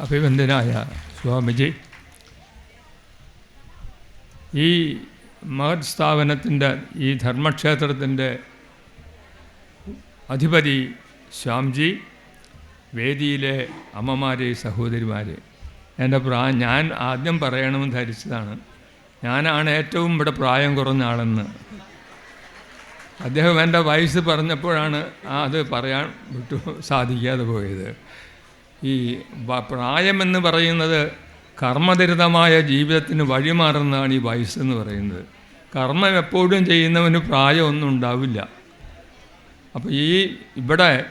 അഭിവന്ദനായ സ്വാമിജി. ഈ മഹത് സ്ഥാപനത്തിന്റെ ഈ ധർമ്മക്ഷേത്രത്തിന്റെ അധിപതി ശ്യാംജി വേദിയിലെ അമ്മമാരെ സഹോദരിമാരെ. എന്റെ പ്രായം ഞാൻ ആദ്യം പറയണമെന്ന് ധരിച്ചതാണ്. ഞാനാണ് ഏറ്റവും ഇവിടെ പ്രായം കുറഞ്ഞ ആളെന്ന്. അദ്ദേഹം എന്റെ വയസ്സ് പറഞ്ഞപ്പോഴാണ് അത് പറയാൻ വിട്ടു സാധിക്കാതെ പോയത്. ഈ പ്രായമെന്ന് പറയുന്നത് കർമ്മതിരിതമായ ജീവിതത്തിന് വഴിമാറുന്നതാണ് ഈ വയസ്സെന്ന് പറയുന്നത്. കർമ്മം എപ്പോഴും ചെയ്യുന്നവന് പ്രായമൊന്നും ഉണ്ടാവില്ല. അപ്പോൾ ഈ ഇവിടെ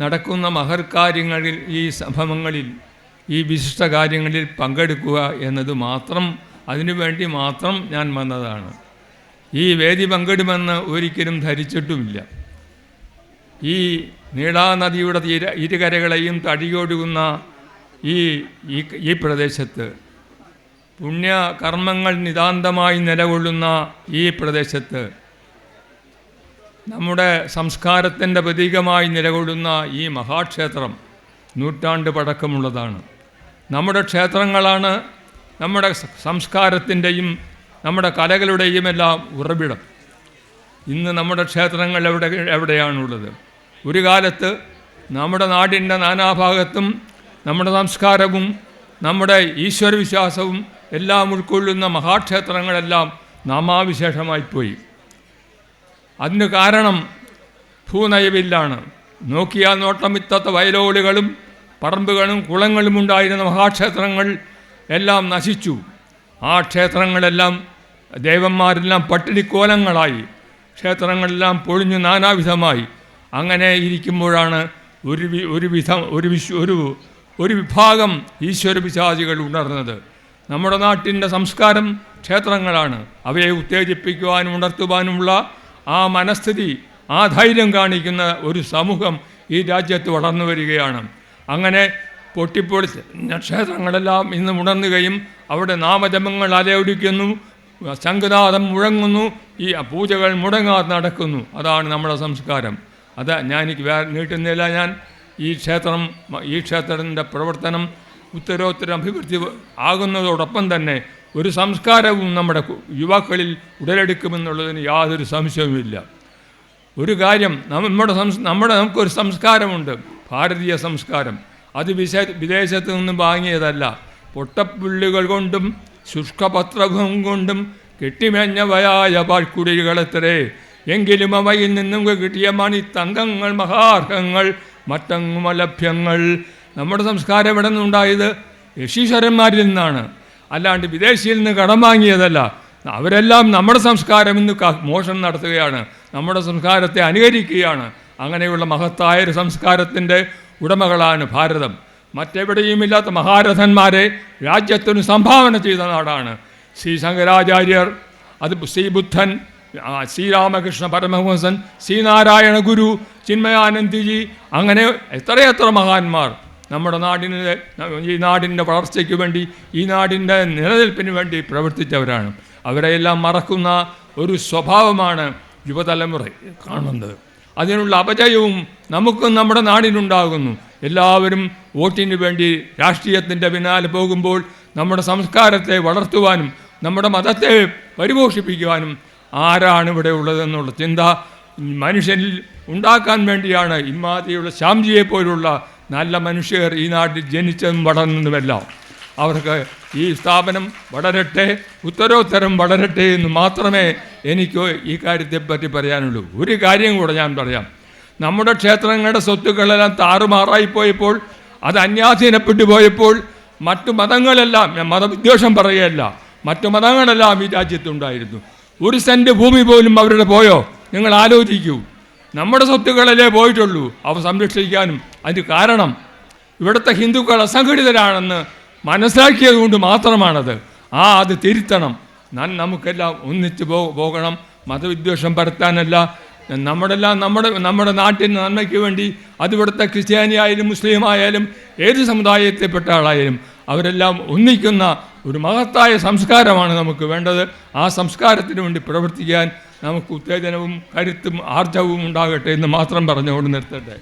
നടക്കുന്ന മഹർകാര്യങ്ങളിൽ ഈ സംഭവങ്ങളിൽ ഈ വിശിഷ്ട കാര്യങ്ങളിൽ പങ്കെടുക്കുക എന്നത് മാത്രം അതിനുവേണ്ടി മാത്രം ഞാൻ വന്നതാണ്. ഈ വേദി പങ്കിടുമെന്ന് ഒരിക്കലും ധരിച്ചിട്ടുമില്ല. ഈ നീളാനദിയുടെ തീര ഇരുകരകളെയും തടിയൊഴുകുന്ന ഈ ഈ പ്രദേശത്ത് പുണ്യകർമ്മങ്ങൾ നിതാന്തമായി നിലകൊള്ളുന്ന ഈ പ്രദേശത്ത് നമ്മുടെ സംസ്കാരത്തിന്റെ പ്രതീകമായി നിലകൊള്ളുന്ന ഈ മഹാക്ഷേത്രം നൂറ്റാണ്ട് പഴക്കമുള്ളതാണ്. നമ്മുടെ ക്ഷേത്രങ്ങളാണ് നമ്മുടെ സംസ്കാരത്തിന്റെയും നമ്മുടെ കലകളുടെയും എല്ലാം ഉറവിടം. ഇന്ന് നമ്മുടെ ക്ഷേത്രങ്ങൾ എവിടെ എവിടെയാണുള്ളത്? ഒരു കാലത്ത് നമ്മുടെ നാടിന്റെ നാനാഭാഗത്തും നമ്മുടെ സംസ്കാരവും നമ്മുടെ ഈശ്വരവിശ്വാസവും എല്ലാം ഉൾക്കൊള്ളുന്ന മഹാക്ഷേത്രങ്ങളെല്ലാം നാമാവിശേഷമായിപ്പോയി. അതിന് കാരണം ഭൂനയവില്ലാണ് നോക്കിയാൽ നോട്ടമിത്തത്ത വയലോളുകളും പറമ്പുകളും കുളങ്ങളും ഉണ്ടായിരുന്ന മഹാക്ഷേത്രങ്ങൾ എല്ലാം നശിച്ചു. ആ ക്ഷേത്രങ്ങളെല്ലാം ദേവന്മാരെല്ലാം പട്ടിണിക്കോലങ്ങളായി. ക്ഷേത്രങ്ങളെല്ലാം പൊളിഞ്ഞു നാനാവിധമായി. അങ്ങനെ ഇരിക്കുമ്പോഴാണ് ഒരു ഒരു വിധം ഒരു വിശ്വ ഒരു ഒരു വിഭാഗം ഈശ്വര പിശാചികൾ ഉണർന്നത്. നമ്മുടെ നാട്ടിന്റെ സംസ്കാരം ക്ഷേത്രങ്ങളാണ്. അവയെ ഉത്തേജിപ്പിക്കുവാനും ഉണർത്തുവാനുമുള്ള ആ മനസ്ഥിതി ആ ധൈര്യം കാണിക്കുന്ന ഒരു സമൂഹം ഈ രാജ്യത്ത് വളർന്നു വരികയാണ്. അങ്ങനെ പൊട്ടിപ്പൊളിച്ച് ക്ഷേത്രങ്ങളെല്ലാം ഇന്ന് ഉണർന്നുകയും അവിടെ നാമജപങ്ങൾ അലയൊടിക്കുന്നു. ശംഖുനാഥം മുഴങ്ങുന്നു ഈ പൂജകൾ മുടങ്ങാതെ നടക്കുന്നു. അതാണ് നമ്മുടെ സംസ്കാരം. അത് ഞാൻ എനിക്ക് നീട്ടുന്നില്ല ഞാൻ ഈ ക്ഷേത്രം ഈ ക്ഷേത്രത്തിന്റെ പ്രവർത്തനം ഉത്തരോത്തരം അഭിവൃദ്ധി ആകുന്നതോടൊപ്പം തന്നെ ഒരു സംസ്കാരവും നമ്മുടെ യുവാക്കളിൽ ഉടലെടുക്കുമെന്നുള്ളതിന് യാതൊരു സംശയവുമില്ല. ഒരു കാര്യം നമ്മുടെ സംസ് നമ്മുടെ നമുക്കൊരു സംസ്കാരമുണ്ട് ഭാരതീയ സംസ്കാരം. അത് വിശ വിദേശത്ത് നിന്നും വാങ്ങിയതല്ല. പൊട്ടപ്പുള്ളികൾ കൊണ്ടും ശുഷ്കപത്രവും കൊണ്ടും കെട്ടിമേഞ്ഞവയായ പാഴ്ക്കുടികളെത്രേ എങ്കിലും അവയിൽ നിന്നും കിട്ടിയ മണി തങ്കങ്ങൾ മഹാർഹങ്ങൾ മറ്റങ്ങും അലഭ്യങ്ങൾ നമ്മുടെ സംസ്കാരം എവിടെ നിന്നുണ്ടായത്? യശീശ്വരന്മാരിൽ നിന്നാണ്. അല്ലാണ്ട് വിദേശിയിൽ നിന്ന് കടം വാങ്ങിയതല്ല. അവരെല്ലാം നമ്മുടെ സംസ്കാരം ഇന്ന് മോഷണം നടത്തുകയാണ്. നമ്മുടെ സംസ്കാരത്തെ അനുകരിക്കുകയാണ്. അങ്ങനെയുള്ള മഹത്തായ ഒരു സംസ്കാരത്തിന്റെ ഉടമകളാണ് ഭാരതം. മറ്റെവിടെയുമില്ലാത്ത മഹാരഥന്മാരെ രാജ്യത്തിന് സംഭാവന ചെയ്ത നാടാണ്. ശ്രീ ശങ്കരാചാര്യർ അത് ശ്രീ ബുദ്ധൻ ശ്രീരാമകൃഷ്ണ പരമഹംസൻ ശ്രീനാരായണ ഗുരു ചിന്മയാനന്ദിജി അങ്ങനെ എത്രയെത്ര മഹാന്മാർ നമ്മുടെ നാടിന് ഈ നാടിന്റെ വളർച്ചയ്ക്ക് വേണ്ടി ഈ നാടിന്റെ നിലനിൽപ്പിന് വേണ്ടി പ്രവർത്തിച്ചവരാണ്. അവരെയെല്ലാം മറക്കുന്ന ഒരു സ്വഭാവമാണ് യുവതലമുറ കാണുന്നത്. അതിനുള്ള അപജയവും നമുക്കും നമ്മുടെ നാടിനുണ്ടാകുന്നു. എല്ലാവരും വോട്ടിന് വേണ്ടി രാഷ്ട്രീയത്തിന്റെ പിന്നാലെ പോകുമ്പോൾ നമ്മുടെ സംസ്കാരത്തെ വളർത്തുവാനും നമ്മുടെ മതത്തെ പരിപോഷിപ്പിക്കുവാനും ആരാണ് ഇവിടെ ഉള്ളതെന്നുള്ള ചിന്ത മനുഷ്യനിൽ ഉണ്ടാക്കാൻ വേണ്ടിയാണ്. ഇമ്മാതിയുള്ള ശ്യാംജിയെ പോലുള്ള നല്ല മനുഷ്യർ ഈ നാട്ടിൽ ജനിച്ചതും വളർന്നതുമെല്ലാം. അവർക്ക് ഈ സ്ഥാപനം വളരട്ടെ ഉത്തരോത്തരം വളരട്ടെ എന്ന് മാത്രമേ എനിക്ക് ഈ കാര്യത്തെപ്പറ്റി പറയാനുള്ളൂ. ഒരു കാര്യം കൂടെ ഞാൻ പറയാം. നമ്മുടെ ക്ഷേത്രങ്ങളുടെ സ്വത്തുക്കളെല്ലാം താറുമാറായി പോയപ്പോൾ അത് അന്യാധീനപ്പെട്ടു പോയപ്പോൾ മറ്റു മതങ്ങളെല്ലാം ഞാൻ മതവിദ്വേഷം പറയുകയല്ല മറ്റു മതങ്ങളെല്ലാം ഈ രാജ്യത്തുണ്ടായിരുന്നു. ഒരു സെന്റ് ഭൂമി പോലും അവരുടെ പോയോ? നിങ്ങൾ ആലോചിക്കൂ. നമ്മുടെ സ്വത്തുക്കളല്ലേ പോയിട്ടുള്ളൂ. അവ സംരക്ഷിക്കാനും അതിന് കാരണം. ഇവിടുത്തെ ഹിന്ദുക്കൾ അസംഘടിതരാണെന്ന് മനസ്സിലാക്കിയത് കൊണ്ട് മാത്രമാണത്. ആ അത് തിരുത്തണം. നമുക്കെല്ലാം ഒന്നിച്ച് പോ പോകണം. മതവിദ്വേഷം പരത്താനല്ല. നമ്മുടെല്ലാം നമ്മുടെ നമ്മുടെ നാട്ടിന് നന്മയ്ക്ക് വേണ്ടി അതിവിടുത്തെ ക്രിസ്ത്യാനി ആയാലും മുസ്ലിം ആയാലും ഏത് സമുദായത്തിൽപ്പെട്ട ആളായാലും അവരെല്ലാം ഒന്നിക്കുന്ന ഒരു മഹത്തായ സംസ്കാരമാണ് നമുക്ക് വേണ്ടത്. ആ സംസ്കാരത്തിന് വേണ്ടി പ്രവർത്തിക്കാൻ നമുക്ക് ഉത്തേജനവും കരുത്തും ആർജവും ഉണ്ടാകട്ടെ എന്ന് മാത്രം പറഞ്ഞുകൊണ്ട് നിർത്തട്ടെ.